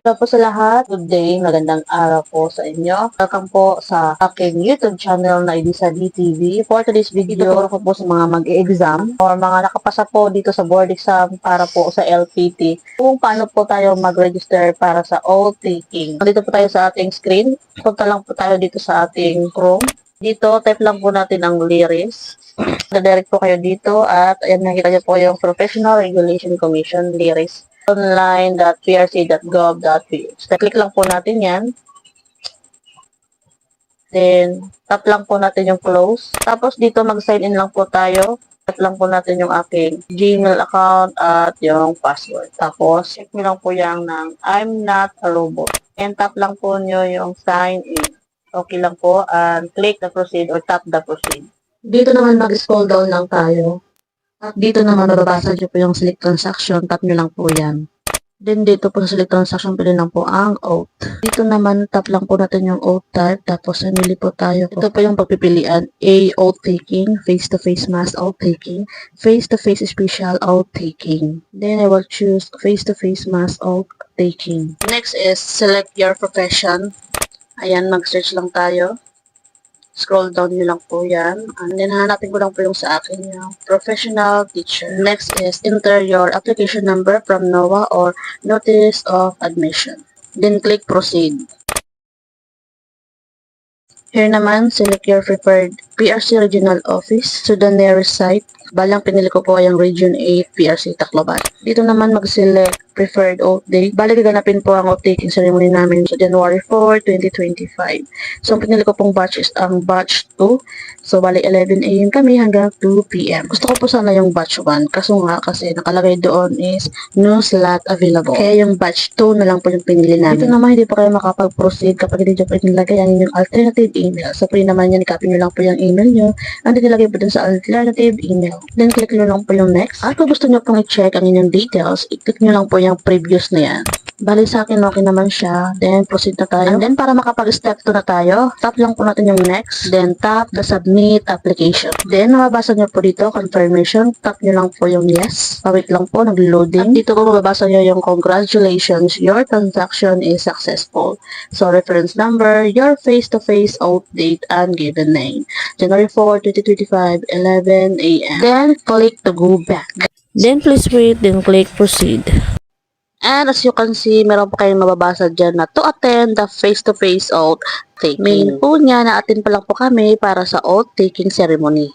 Hello po sa lahat. Good day. Magandang araw po sa inyo. Welcome po sa aking YouTube channel na Edisa DTV. For today's video, ito po po sa mga mag-exam or mga nakapasa po dito sa board exam para po sa LPT. Kung paano po tayo mag-register para sa all taking. Dito po tayo sa ating screen. Punta lang po tayo dito sa ating Chrome. Dito, type lang po natin ang lyrics. Direct po kayo dito at ayan nakita niyo po yung Professional Regulation Commission lyrics online.prc.gov.ph. Click lang po natin yan. Then, tap lang po natin yung close. Tapos dito mag-sign in lang po tayo. Tap lang po natin yung aking Gmail account at yung password. Tapos, check nyo lang po yung ng I'm not a robot. And tap lang po nyo yung sign in. Okay lang po. And click the proceed or tap the proceed. Dito naman mag-scroll down lang tayo. At dito naman mababasa nyo po yung select transaction. Tap nyo lang po yan. Then dito po sa select transaction, pili lang po ang oath. Dito naman, tap lang po natin yung oath type. Tapos, namili po tayo. Ito po yung pagpipilian. A, oath taking. Face-to-face mass oath taking. Face-to-face special oath taking. Then, I will choose face-to-face mass oath taking. Next is select your profession. Ayan, mag-search lang tayo. Scroll down nyo lang po yan. And then, hanapin ko lang po yung sa akin yung professional teacher. Next is enter your application number from NOAA or Notice of Admission. Then, click proceed. Here naman, select your preferred PRC Regional Office to the nearest site. Balang pinili ko po ay Region 8 PRC Tacloban. Dito naman mag-select preferred oath date. Bali gaganapin po ang oath taking ceremony namin sa January 4, 2025. So, ang pinili ko pong batch is ang batch 2. So, bali 11 a.m. kami hanggang 2 p.m. Gusto ko po sana yung batch 1. Kaso nga, kasi nakalagay doon is no slot available. Kaya yung batch 2 na lang po yung pinili namin. Dito naman, hindi pa kayo makapag-proceed kapag hindi nyo po nilagay ang inyong alternative email. So, free naman yan, copy nyo lang po yung email nyo. Ang nilagay po dun sa alternative email. Then, click nyo lang po yung next. At kung gusto nyo pong i-check ang inyong details, i-click nyo lang po yung previous na yan. Bali sa akin, okay naman siya. Then, proceed na tayo. And then, para makapag-step 2 na tayo, tap lang po natin yung next. Then, tap the submit application. Then, mababasa nyo po dito, confirmation. Tap nyo lang po yung yes. Pawait lang po, nag-loading. Dito po mababasa nyo yung congratulations, your transaction is successful. So, reference number, your face-to-face out date, and given name. January 4, 2025, 11 a.m. Then, click to go back. Then, please wait, then click proceed. And as you can see, meron pa kayong mababasa dyan na to attend the face-to-face oath taking. Main po niya na attend pa lang po kami para sa oath taking ceremony.